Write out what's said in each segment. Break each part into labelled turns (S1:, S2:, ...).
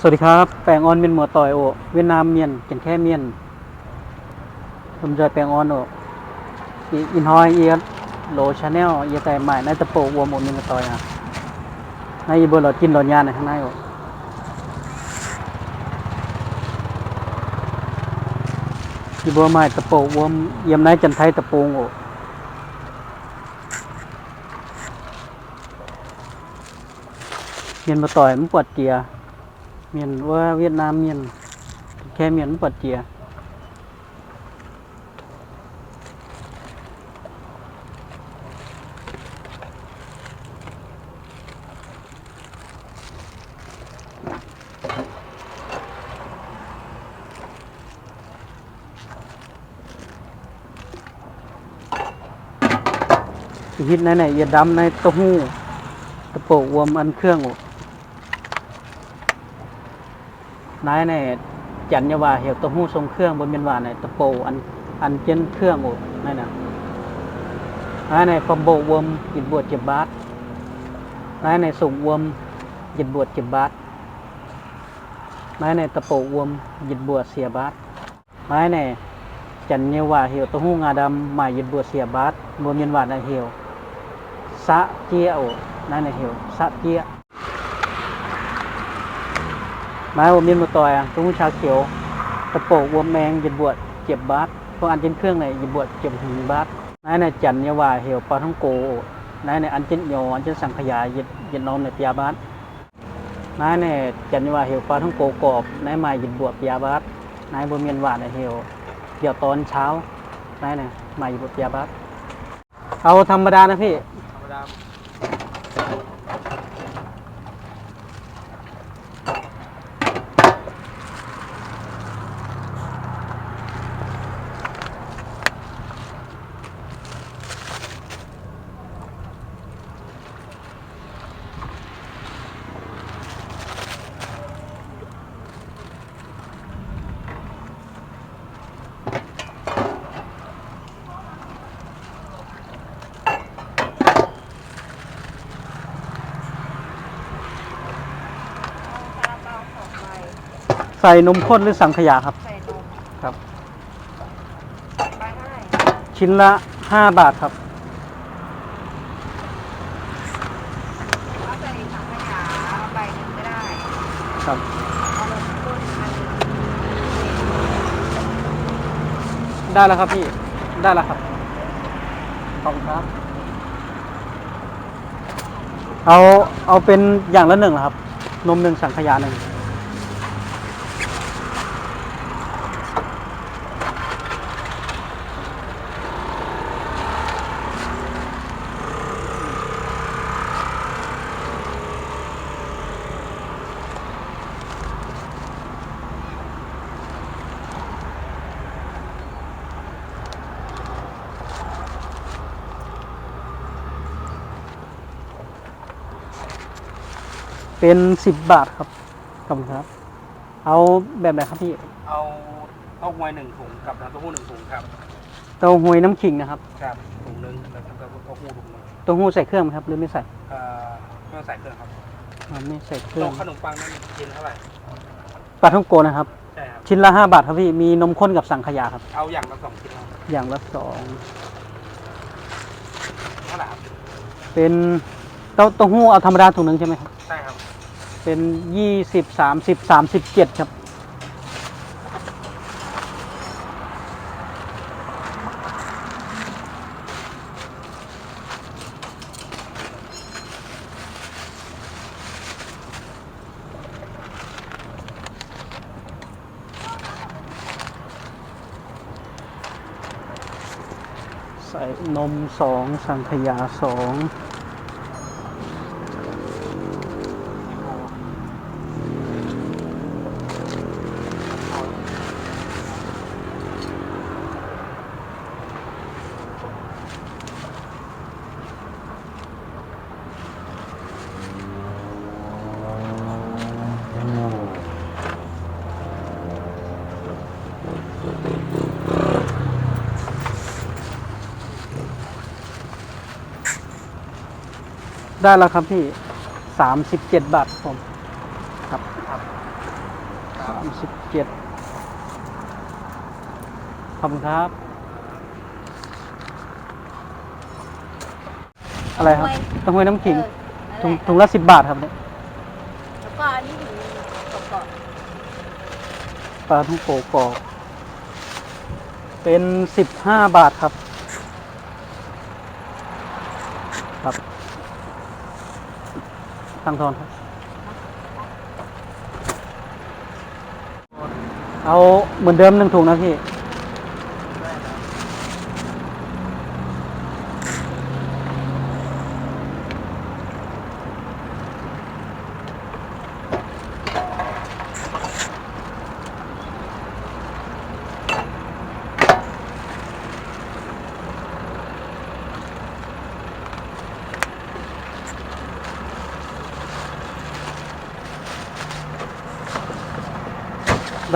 S1: สวัสดีครับ แปลงออนเมียนหมัวต่อยโอเวียดนามเมียนเขียนแค่เมียนผมจะแปลงออนโออินฮอยเอียดโลชาแนลเอียแต่ใหม่ในตะโปวัวหมดเมียนต่อยอะในอีเบอร์หลอดกินหลอดยานในข้างในโออีเบอร์ใหม่ตะโปวัวเยี่ยมในจันไทยตะโปงโอเมียนมาต่อยมันปวดเกียร์ เมียนว่าเวียดนามเมียนแค่เมียนปัดเจียฮิตในไหนอย่าดำในเต้าหู้ตะโปะวมอันเครื่องอ นายในจันยาวาเหี่ยวต้าหู้ทรงเครื่องบนเมียนว่าในตะโปอันอันเจนเครื่องโอ้นั่นน่ะนายในคอมโบวมยินบวชเจ็บบาทนายในส่งวมยินบวชเจ็บบาทนายในตะโปวมยินบวชเสียบาทนายในจันยาวาเหี่ยวต้าหู้งาดำหมายยินบวชเสียบาทบนเมียนว่าในเหี่ยวสะเจียโอ้นายในเหี่ยวสะเจีย ม้วัวเมียนมาต่อยอะตุ้งชาเขียวตะโปกวัวแมงยินบวชเจ็บบาสพวกอันเจนเครื่องไหนยินบวชเจ็บหิงบาสนายในจันยาวาเหี่ยวปลาท่องโกนายในอันเจนโยอันเจนสังขยายิดยินนอมในปยาบาสนายในจันยาวาเหี่ยวปลาท่องโกกรอบนายมายินบวชปยาบาสนายบัวเมียนหวานในเหี่ยวเดี๋ยวตอนเช้านายในมายินบวชปยาบาสเอาธรรมดานะพี่
S2: ธรรมดา
S3: ซาลาเปาสองใบ
S1: ใส่นมข้นหรือสังขยาครับ
S3: ใส่นม
S1: ครับ
S3: ใบเท่าไหร่
S1: ชิ้นละห้าบาทครับ
S3: ถ้าใส่ถังขยะเอาใบหนึ่งก็ได้
S1: ครับ
S3: เอานมข้นอันหนึ่ง
S1: ได้แล้วครับพี่ ได้แล้วครับ ขอบคุณครับ เอา เอาเป็นอย่างละหนึ่งเหรอครับ นมหนึ่งสังขยาหนึ่ง เป็นสิบบาทครับขอบคุณครับ เอาแบบไหนครับพี่
S2: เอาเต้าหวยหนึ่งถุงกับน้ำเต้าหู้หนึ่งถุงครับ
S1: เต้าหวยน้ำขิงนะครับ
S2: ครับถุงหนึ่งแล้วก็เต้าหู้ถุงหนึ่ง
S1: เต้าหู้ใส่เครื่องไหมครับ หรือไม่ใส่
S2: เอ่อไม่ต้องใส่เครื่องครับ
S1: อ่าไม่ใส่เครื่อ
S2: ต้
S1: ง
S2: มขนมปังนั่นกินเท่าไหร่
S1: ปลาท่องโกนะครับ
S2: ใช่ครับ
S1: ชิ้นละห้าบาทครับพี่มีนมข้นกับสังขยาครับ
S2: เอาอย่างละสองชิ้นครับ
S1: อย่างละสอง
S2: เท่าไหร่ครับ
S1: เป็นเต้าเต้าหู้เอาธรรมดาถุงหนึ่งใช่ไหมครับ
S2: ใช่ครับ
S1: เป็นยี่สิบสามสิบสามสิบเจ็ดครับใส่นมสองสังขยาสอง ได้แล้วครับพี่สามสิบเจ็ดบาทครับผมครับ
S2: ครับ
S1: สามสิบเจ็ดขอบคุณครับ อะไรครับเต้องห้วยน้ำขิง
S3: เออ
S1: ถุง
S3: นั่นแหละ
S1: ถุงละสิบบาทครับเนี่ย
S3: แล้วก็อันนี้ถึงกรอบ
S1: ปลาท่องโกกรอบเป็นสิบห้าบาทครับครับังทอนครับ เอาเหมือนเดิมหนึ่งถุงนะพี่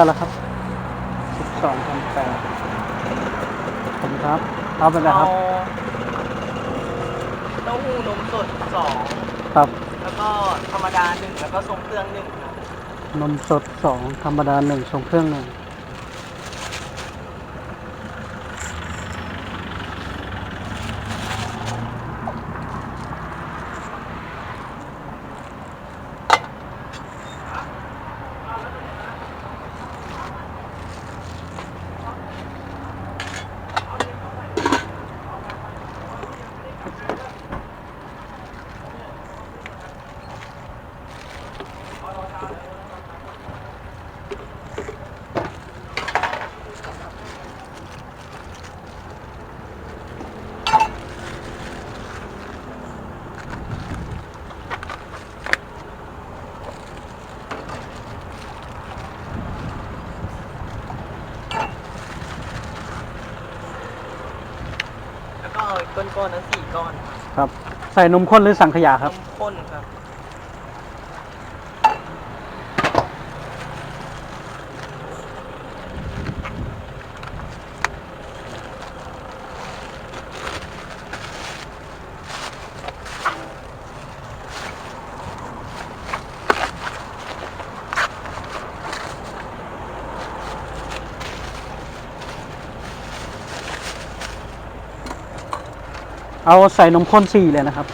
S1: ได้แล้วครับสิบสองพันแปดขอบคุณครับเอาเป็นไงครับ
S4: เต้าหู้นมสดสอง
S1: ครับ
S4: แล้วก็ธรรมดาหนึ่งแล้วก็ทรงเครื่องหนึ่งครับ
S1: นมสดสองธรรมดาหนึ่งทรงเครื่องหนึ่ง
S4: แล้วก็ ก้อนๆนั้นสี่ก้อนครับ
S1: ครับ ใส่นมข้นหรือสังขยาครับ
S4: นมข้นครับ
S1: เอาใส่นมข้นสี่เลยนะครับ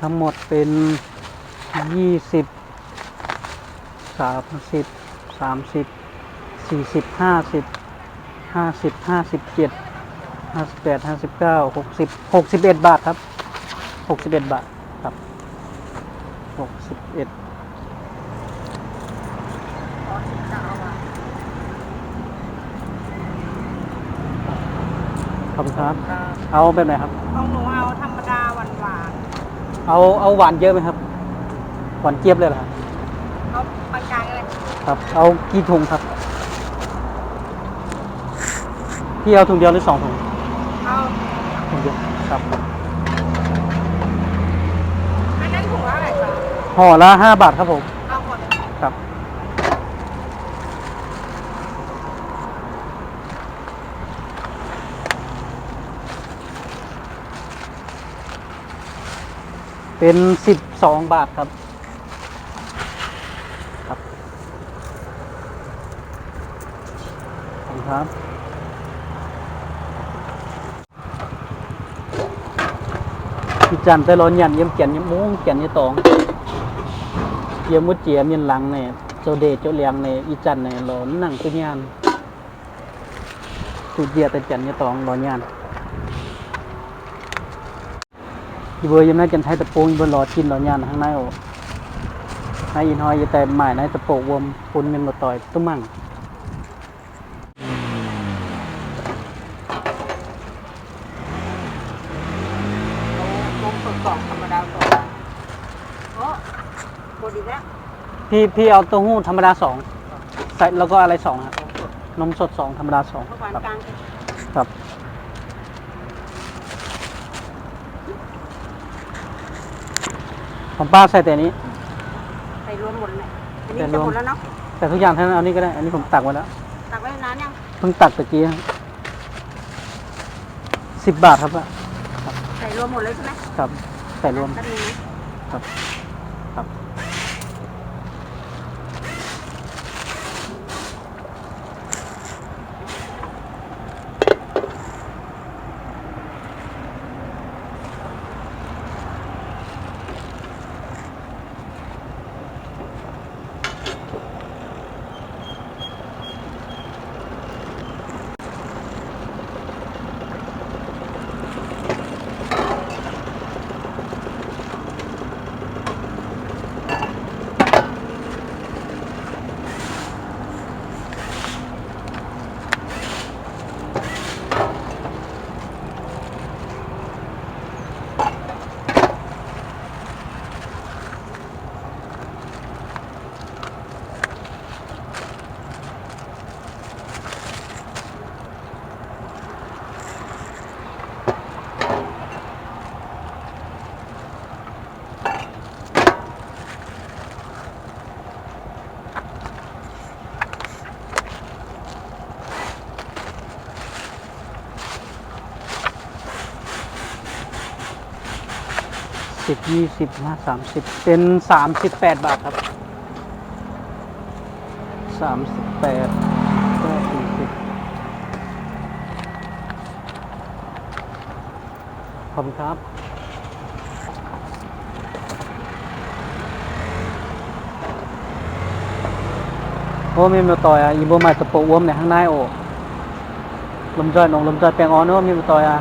S1: ทั้งหมดเป็นยี่สิบสามสิบสามสิบสี่สิบห้าสิบห้าสิบห้าสิบเจ็ดห้าสิบแปดห้าสิบเก้าหกสิบหกสิบเอ็ดบาทครับหกสิบเอ็ดบาทครับหกสิบเอ็ด
S3: ๆอ๋อสิบเก้าอะ
S1: ขอบคุณครับ เอาแบบไหนครับ
S3: ของหนูเอาธรรมดาหวานหวาน
S1: เอาเอาหวานเยอะไหมครับ หวานเจี๊ยบเลยเหรอครับ
S3: ๆเอาปานกลางเลย
S1: ครับ เอากี่ถุงครับ พี่เอาถุงเดียวหรือสองถุง
S3: เอา
S1: ถุงเดียวครับ
S3: อันนั้นถุงละเท่าไหร่คะ
S1: ห่อละห้าบาทครับผม
S3: เอาหมด
S1: ครับ เป็นสิบสองบาทครับครับขอบคุณครับ พี่จันแต่ร้อนยันเยี่ยมเกียนเยี่ยมมุ้งเกียนยี่ตองเยี่ยมมุดเจียมยันหลังเนี่ยเจ้าเดชเจ้าเลียงเนี่ยอีจันเนี่ยร้อนนั่งตุ้ยานตุเดียแต่จันยี่ตองร้อนยาน อีเบอร์ยังน่าจันไทยตะโปงอีเบอร์รอกินร้อนยานข้างในโอ้ให้อินหอยยแต่หมายในตะโปกวมปุ่นเงินมาต่อยตุ้มมั่ง
S4: นม
S3: สดสองธรรมดาสองโอ้หมดอีกแล้ว
S1: พี่พี่เอาเต้าหู้ธรรมดาสองใส่แล้วก็อะไรสองครับ
S4: นมสด
S1: สองธรรมดาสองครับ
S3: กลาง
S1: ครับ ของป้าใส่แต่นี้
S3: ใส่รวมหมดเลยอันนี้
S1: ใส่ร
S3: จะ
S1: วม
S3: หมดแล้วเนาะ
S1: แต่ทุกอย่างท่านเอานี่ก็ได้ อันนี้ผมตักไว้แล้ว
S3: ตักไว้นานยัง
S1: เพิ่งตักตะกี้สิบบาทครับอะ
S3: ใส่รวมหมดเลยใช่ไหม
S1: ครับ ใส่รวม
S3: ก็ดีนะ
S1: ครับครับ สิบยี่สิบห้าสามสิบเป็นสามสิบแปดบาทครับสามสิบแปดก็สี่สิบขอบคุณครับโอ้มีมาต่อยอะอีโบมาตะโปะอ้วมในข้างในโอ้ลมจอยหนองลมจอยแปลงอ้อนโอ้มีมาต่อยอะ